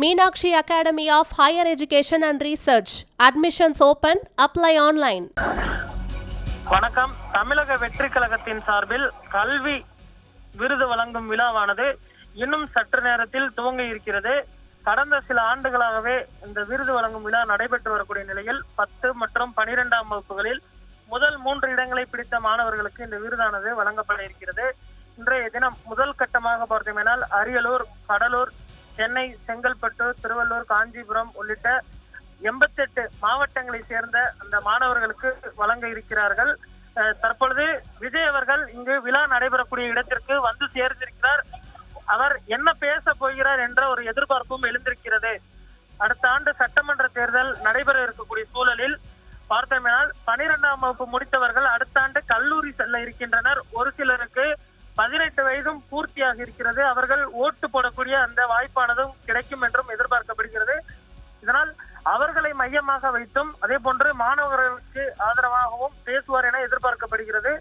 Meenakshi academy of higher education and research. Admissions open apply online வணக்கம். தமிழக வெற்றி கழகத்தின் சார்பில் கல்வி விருது வழங்கும் விழாவானது இன்னும் சற்று நேரத்தில் துவங்க இருக்கிறது. கடந்த சில ஆண்டுகளாகவே இந்த விருது வழங்கும் விழா நடைபெற்று வரக்கூடிய நிலையில் பத்து மற்றும் பனிரெண்டாம் வகுப்புகளில் முதல் மூன்று இடங்களை பிடித்த மாணவர்களுக்கு இந்த விருதானது வழங்கப்பட இருக்கிறது. இன்றைய தினம் முதல் கட்டமாக பார்த்தோமேனால் அரியலூர் கடலூர் சென்னை செங்கல்பட்டு திருவள்ளூர் காஞ்சிபுரம் உள்ளிட்ட எண்பத்தெட்டு மாவட்டங்களை சேர்ந்த அந்த மாணவர்களுக்கு வழங்க இருக்கிறார்கள். தற்பொழுது விஜய் அவர்கள் இங்கு விழா நடைபெறக்கூடிய இடத்திற்கு வந்து சேர்ந்திருக்கிறார். அவர் என்ன பேச போகிறார் என்ற ஒரு எதிர்பார்ப்பும் எழுந்திருக்கிறது. அடுத்த ஆண்டு சட்டமன்ற தேர்தல் நடைபெற இருக்கக்கூடிய சூழலில் பார்த்தோமேனால் பனிரெண்டாம் வகுப்பு முடித்தவர்கள் அடுத்த ஆண்டு கல்லூரி செல்ல இருக்கின்றனர். ஒரு சிலருக்கு பதினெட்டு வயதும் பூர்த்தியாக இருக்கிறது. அவர்கள் ஓட்டு போடக்கூடிய அந்த வாய்ப்பானதும் கிடைக்கும் என்றும் எதிர்பார்க்கப்படுகிறது. இதனால் அவர்களை மையமாக வைத்தும் அதே போன்று மாணவர்களுக்கு ஆதரவாகவும் பேசுவார் என எதிர்பார்க்கப்படுகிறது.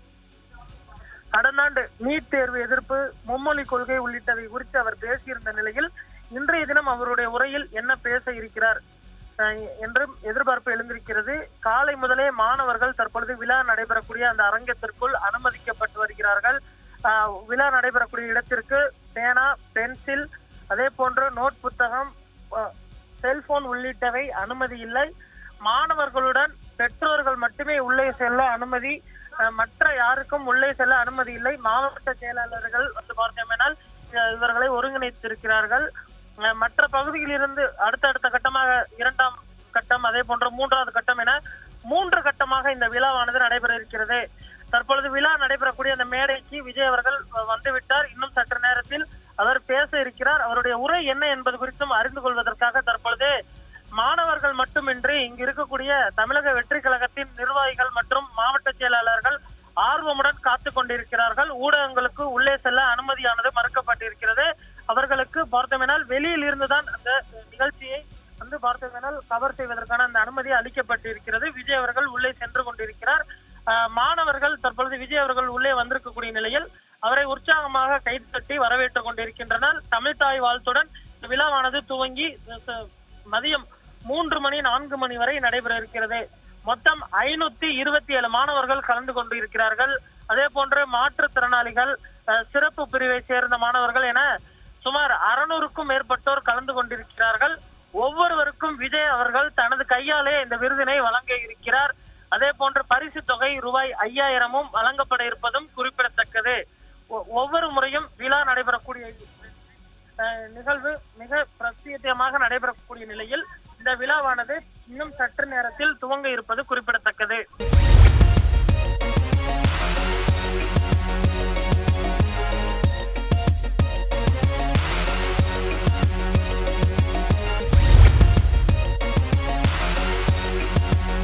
கடந்த ஆண்டு நீட் தேர்வு எதிர்ப்பு மும்மொழி கொள்கை உள்ளிட்டவை குறித்து அவர் பேசியிருந்த நிலையில் இன்றைய தினம் அவருடைய உரையில் என்ன பேச இருக்கிறார் என்றும் எதிர்பார்ப்பு எழுந்திருக்கிறது. காலை முதலே மாணவர்கள் தற்பொழுது விழா நடைபெறக்கூடிய அந்த அரங்கத்திற்குள் அனுமதிக்கப்பட்டு வருகிறார்கள். விழா நடைபெறக்கூடிய இடத்திற்கு பேனா பென்சில் அதே போன்று நோட் புத்தகம் செல்போன் உள்ளிட்டவை அனுமதி இல்லை. மாணவர்களுடன் பெற்றோர்கள் மட்டுமே உள்ளே செல்ல அனுமதி மற்ற யாருக்கும் உள்ளே செல்ல அனுமதி இல்லை. மாவட்ட செயலாளர்கள் வந்து பார்த்தோமேனால் இவர்களை ஒருங்கிணைத்திருக்கிறார்கள். மற்ற பகுதியிலிருந்து அடுத்தடுத்த கட்டமாக இரண்டாம் கட்டம் அதே போன்ற மூன்றாவது கட்டம் என மூன்று கட்டமாக இந்த விழாவானது நடைபெற இருக்கிறது. தற்பொழுது விழா நடைபெறக்கூடிய அந்த மேடைக்கு விஜய் அவர்கள் வந்துவிட்டார். இன்னும் சற்று நேரத்தில் அவர் பேச இருக்கிறார். அவருடைய உரை என்ன என்பது குறித்தும் அறிந்து கொள்வதற்காக தற்பொழுது மாணவர்கள் மட்டுமின்றி இங்கு இருக்கக்கூடிய தமிழக வெற்றி கழகத்தின் நிர்வாகிகள் மற்றும் மாவட்ட செயலாளர்கள் ஆர்வமுடன் காத்து கொண்டிருக்கிறார்கள். ஊடகங்களுக்கு உள்ளே செல்ல அனுமதியானது மறுக்கப்பட்டிருக்கிறது. அவர்களுக்கு பார்த்தோமெனால் வெளியில் இருந்துதான் அந்த நிகழ்ச்சியை வந்து பார்த்தோமெனால் கவர் செய்வதற்கான அந்த அனுமதி அளிக்கப்பட்டிருக்கிறது. விஜய் அவர்கள் உள்ளே சென்று கொண்டிருக்கிறார். மாணவர்கள் தற்பொழுது விஜய் அவர்கள் உள்ளே வந்திருக்கக்கூடிய நிலையில் அவரை உற்சாகமாக கைது தட்டி வரவேற்றுக் கொண்டிருக்கின்றனர். தமிழ்தாய் வாழ்த்துடன் விழாவானது துவங்கி மதியம் மூன்று மணி நான்கு மணி வரை நடைபெற இருக்கிறது. மொத்தம் ஐநூத்தி இருபத்தி ஏழு மாணவர்கள் கலந்து கொண்டிருக்கிறார்கள் அதே போன்று மாற்றுத்திறனாளிகள் சிறப்பு பிரிவை சேர்ந்த மாணவர்கள் என சுமார் அறுநூறுக்கும் மேற்பட்டோர் கலந்து கொண்டிருக்கிறார்கள். ஒவ்வொருவருக்கும் விஜய் அவர்கள் தனது கையாலே இந்த விருதினை வழங்க இருக்கிறார். அதே போன்று பரிசு தொகை ரூபாய் ஐயாயிரமும் வழங்கப்பட இருப்பதும் குறிப்பிடத்தக்கது. ஒ- ஒவ்வொரு முறையும் விழா நடைபெறக்கூடிய நிகழ்வு மிக பிரத்யேகமாக நடைபெறக்கூடிய நிலையில் இந்த விழாவானது இன்னும் சற்று நேரத்தில் துவங்க இருப்பது குறிப்பிடத்தக்கது.